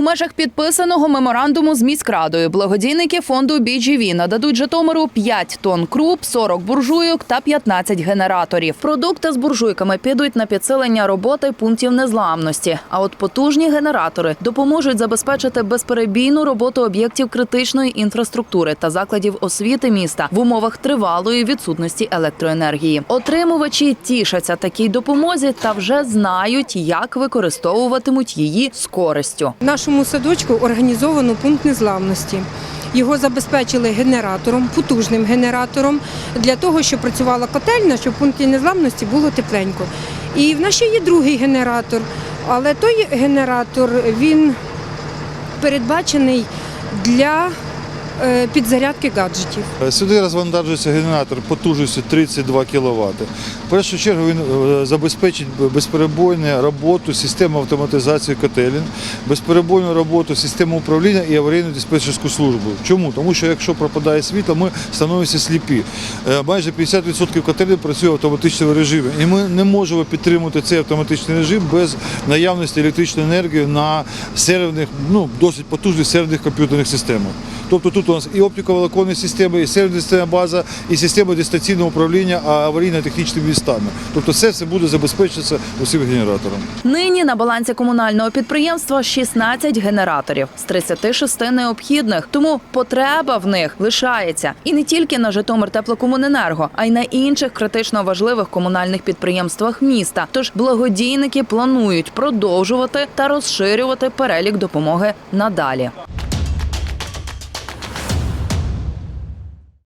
межах підписаного меморандуму з міськрадою благодійники фонду BGV нададуть Житомиру 5 тонн круп, 40 буржуйок та 15 генераторів. Продукти з буржуйками підуть на підсилення роботи пунктів незламності. А от потужні генератори допоможуть забезпечити безперебійну роботу об'єктів критичної інфраструктури та закладів освіти міста в умовах тривалої відсутності електроенергії. Отримувачі тішаться такій допомозі та вже знають, як використовуватимуть її з користю. В нашому садочку організовано пункт незламності. Його забезпечили генератором, потужним генератором, для того, щоб працювала котельня, щоб в пункті незламності було тепленько. І в нас ще є другий генератор, але той генератор він передбачений для е, підзарядки гаджетів. Сюди розвантажується генератор потужністю 32 кВт. В першу чергу він е, забезпечить безперебойну роботу системи автоматизації котелень, безперебойну роботу системи управління і аварійну диспетчерську службу. Чому? Тому що якщо пропадає світло, ми становимося сліпі. Е, Майже 50% котелень працює в автоматичному режимі. І ми не можемо підтримувати цей автоматичний режим без наявності електричної енергії на серверних, ну досить потужних серверних комп'ютерних системах. Тобто тут у нас і оптиковолоконні системи, і система база, і система дистанційного управління аварійно-технічними містами. Тобто це все буде забезпечитися усім генератором. Нині на балансі комунального підприємства 16 генераторів з 36 необхідних, тому потреба в них лишається і не тільки на Житомир теплокомуненерго, а й на інших критично важливих комунальних підприємствах міста. Тож благодійники планують продовжувати та розширювати перелік допомоги надалі.